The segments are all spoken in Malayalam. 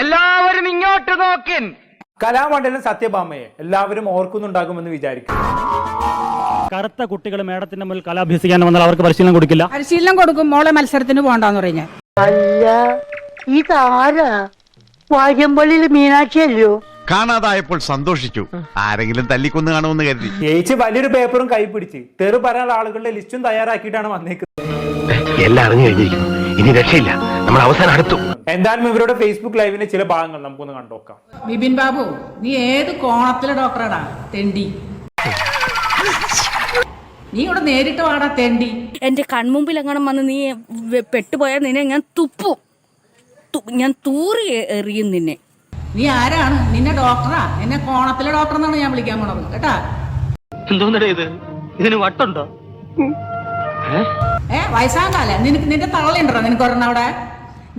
എല്ലാവരും ഇങ്ങോട്ട് നോക്കിൻ. കലാമണ്ഡലം സത്യഭാമയെ എല്ലാവരും ഓർക്കുന്നുണ്ടാകുമെന്ന് വിചാരിക്കും കറുത്ത കുട്ടികൾ മേടത്തിന്റെ മുന്നിൽ കല അഭ്യസിക്കാൻ വന്നാൽ അവർക്ക് പരിശീലനം കൊടുക്കില്ല? പരിശീലനം കൊടുക്കും മോളെ മത്സരത്തിന് പോകണ്ടെന്ന് പറഞ്ഞു അല്ല ഇതാരാ? വാര്യമ്പള്ളിയിൽ മീനാക്ഷിയല്ലോ കാണാതായപ്പോൾ സന്തോഷിച്ചു. ആരെങ്കിലും തല്ലിക്കൊന്ന് കാണുമെന്ന് കരുതി. ജയിച്ച് വലിയൊരു പേപ്പറും കൈ പിടിച്ച് തെറു പറയാനുള്ള ആളുകളുടെ ലിസ്റ്റും തയ്യാറാക്കിയിട്ടാണ് വന്നേക്കുന്നത്. എല്ലാം അറിഞ്ഞു കഴിഞ്ഞിരിക്കുന്നു. ഇനി രക്ഷയില്ല. നമ്മൾ അവസാനം അടുത്തു. എന്തായാലും ഇവരുടെ ഫേസ്ബുക്ക് ലൈവിന്റെ ചില ഭാഗങ്ങൾ നമുക്കൊന്ന് കണ്ടോക്കാം ബിപിൻ ബാബു നീ ഏത് കോണത്തിലെ ഡോക്ടറാടാ? തെണ്ടി. നീ ഇവിടെ നേരിട്ട് വാടാ തെണ്ടി. എന്റെ കൺമുമ്പിൽ എങ്ങനെ വന്ന് നീ പെട്ടുപോയാൽ നിന്നെ ഞാൻ തുപ്പും. ഞാൻ തൂറി എറിയും നിന്നെ. നീ ആരാണ്? നിന്നെ ഡോക്ടറാ? എന്നെ കോണത്തിലെ ഡോക്ടർ എന്നാണ് ഞാൻ വിളിക്കാൻ പോണത് കേട്ടാ? എന്തോന്നടേ ഇത്? ഇതിന് വട്ടുണ്ടോ? ഏ വയസ്സാകാല. നിനക്ക് നിന്റെ തള്ളിണ്ടോ നിനക്ക് ഒരെണ്ണം അവിടെ?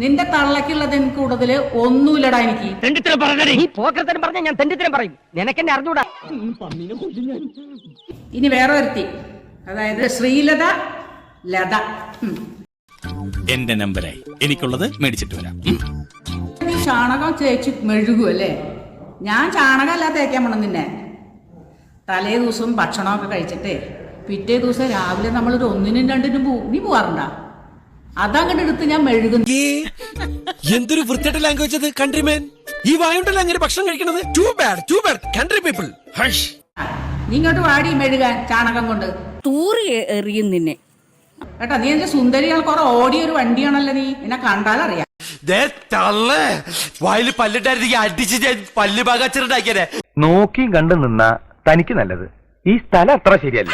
നിന്റെ തള്ളക്കുള്ളത് എനിക്ക് കൂടുതൽ ഒന്നുമില്ലടാ എനിക്ക്. തെണ്ടിത്തരം പറഞ്ഞേ നീ പോക്കരത്തരം പറഞ്ഞ ഞാൻ തെണ്ടിത്തരം പറയും. നിനക്കെന്നെ അറിഞ്ഞൂടാ. ഇനി വേറെ ഒരുത്തി അതായത് ശ്രീലത ലത. എന്റെ നമ്പരായി. എനിക്കുള്ളത് മേടിച്ചിട്ട് വരാം. നീ ചാണകം തേച്ച് മെഴുകുമല്ലേ ഞാൻ ചാണകമല്ല തേക്കാൻ പോണം നിന്നെ. തലേ ദിവസം ഭക്ഷണമൊക്കെ കഴിച്ചിട്ട് പിറ്റേ ദിവസം രാവിലെ നമ്മളൊരു ഒന്നിനും രണ്ടിനും പോവും നീ പോവാറുണ്ടാ? അതങ്ങോട്ട് എടുത്ത് ഞാൻ മെഴുകുന്നു എന്തൊരു വൃത്തിയുടെ ലാംഗ്വേജ് അത് കൺട്രിമേൻ ഈ വായുണ്ടല്ലോ അങ്ങനെ ഭക്ഷണം കഴിക്കണത് too bad too bad country people നീ ഇങ്ങോട്ട് വാടി മെഴുകാൻ ചാണകം കൊണ്ട്. തൂറി എറിയും നിന്നെ. കേട്ടാ നീ എന്റെ സുന്ദരികൾ കുറെ ഓടിയ ഒരു വണ്ടിയാണല്ലോ നീ. എന്നെ കണ്ടാലറിയാം വായിൽ പല്ലിട്ടായിരുന്നെങ്കിൽ അടിച്ച് ഞാൻ പല്ല് പാകാച്ചിട്ടുണ്ടാക്കിയതേ നോക്കിയും കണ്ടു നിന്നാ തനിക്ക് നല്ലത്. ഈ സ്ഥലം അത്ര ശരിയല്ല.